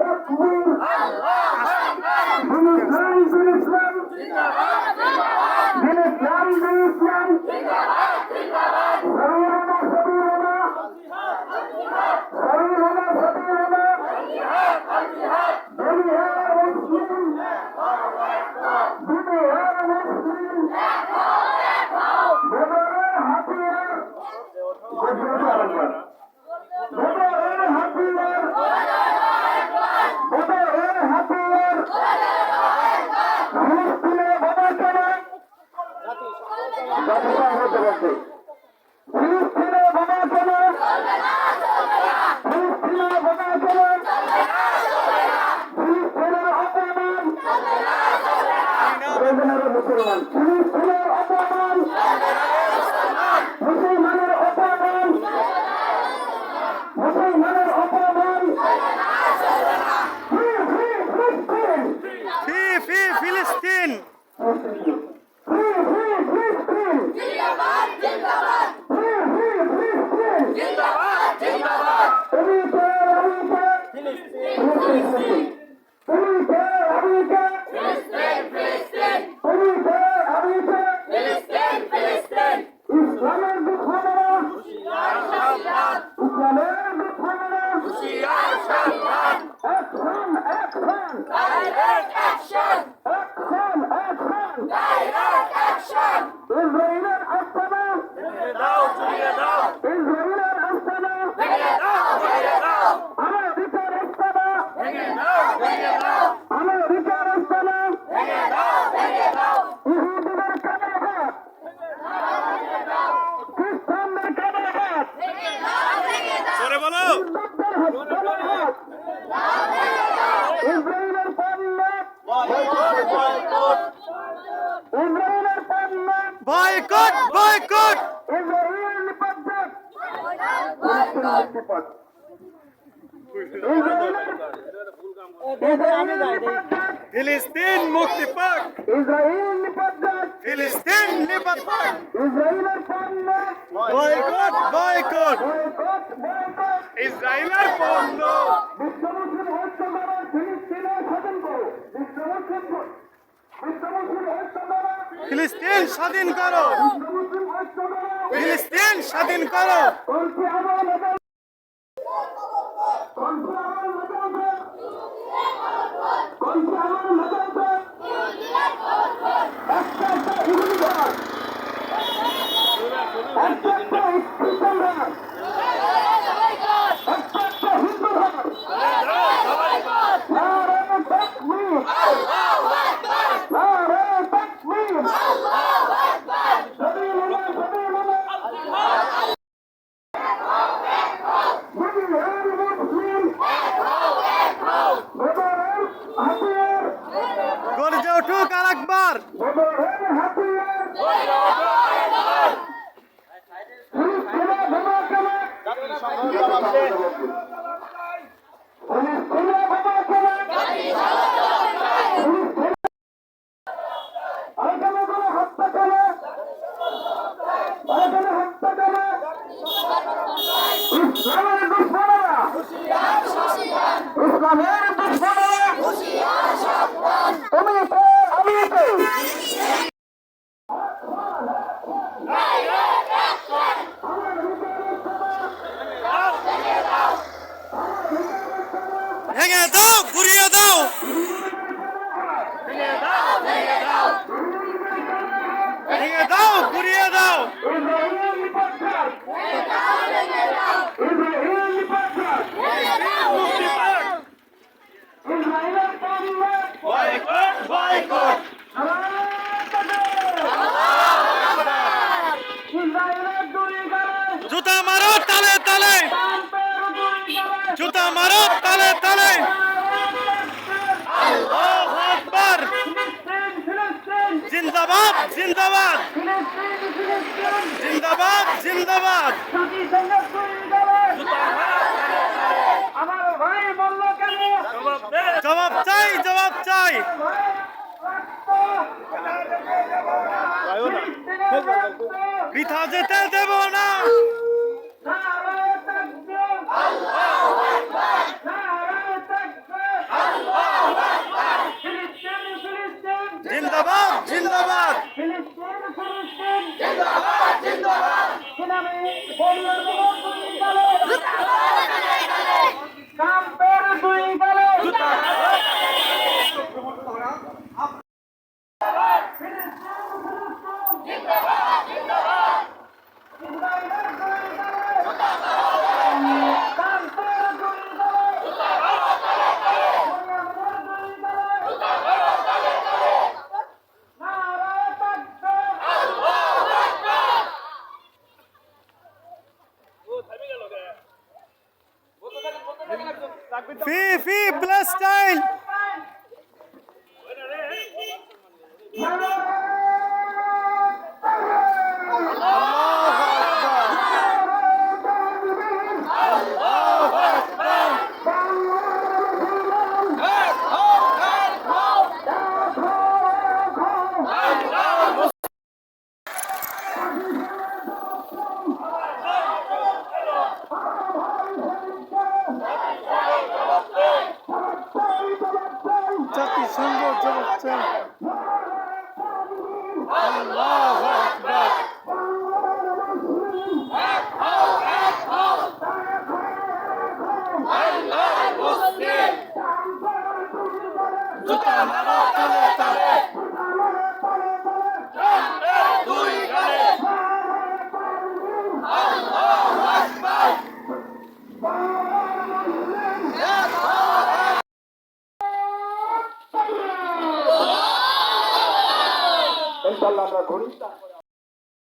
তাকবীর দিন ইসলাম দিন ইসলাম দিন ইসলাম দিন ইসলাম সবিরনা সবিরনা সবিরনা সবিরনা দুনিয়ার মুসলিম দুনিয়ার মুসলিম বদরের হাতিয়ার বদরের হাতিয়ার বদরের হাতিয়ার ফিলিস্তিনে বোমা কেনা জাতিসংঘ হতে বলছে ফিলিস্তিনে বোমা কেনা ফিলিস্তিনে বোমা কেনা ফিলিস্তিনের অপমান বেদনার মুসলমান ফিলিস্তিনের অপমান মুসলমানের অপমান মুসলমানের অপমান ফিলিস্তিন ফিলিস্তিন। আস্তানা আস্তানা ইহুদিদের কাবাঘাত খ্রিস্টানদের কাবাঘাত ভেঙে দাও ভেঙে দাও জোরে বলো ইহুদিদের কাবাঘাত ইসরায়েলের পণ্য ইসরায়েলের পণ্য বয়কট বয়কট ইসরায়েল নিপজ্জক ইসরায়েলের নিপজ্জক ফিলিস্তিন মুক্তি পাক। ইসরায়েল নিপজ্জক ফিলিস্তিন নিপাত পাক। ইসরায়েলের পণ্য বয়কট বয়কট। বয়কট বয়কট ইসরায়েলের পণ্য বিশ্বমুসলিম ঐক্য দ্বারা ফিলিস্তিনে স্বাধীন করো বিশ্বমুসলিম বিশ্বমুসলিম ঐক্য দ্বারা ফিলিস্তিন স্বাধীন করো। ফিলিস্তিন স্বাধীন করো। ফিলিস্তিনে বোমা কেনা ফিলিস্তিনে আরেকখানে কোনো হত্যা কেনা আরেকখানে হত্যা কেনা ইসলামের দুশ্মনেরা ইসলামের দুশ্মনেরা তুমি তো আমি তো ভেঙে দাও ঘুরিয়ে দাও। ভেঙে দাও ঘুরিয়ে দাও ইসরায়েল নিপজ্জক ইসরায়েল নিপজ্জক মুক্তি পাক ইসরায়েলের পণ্য বয়কট বয়কট ইসরায়েলের দুই গালে জুতা মারো তালে তালে ট্রাম্পের দুই গালে জুতা মারো তালে তালে আল্লাহু আকবার ফিলিস্তিন ফিলিস্তিন জিন্দাবাদ জিন্দাবাদ। জিন্দাবাদ জিন্দাবাদ। জবাব চাই জবাব চাই। বৃথা যেতে Look out! প্যালেস্টাইন চলছে আল্লাহু আকবার জুতা মারা তলে তলে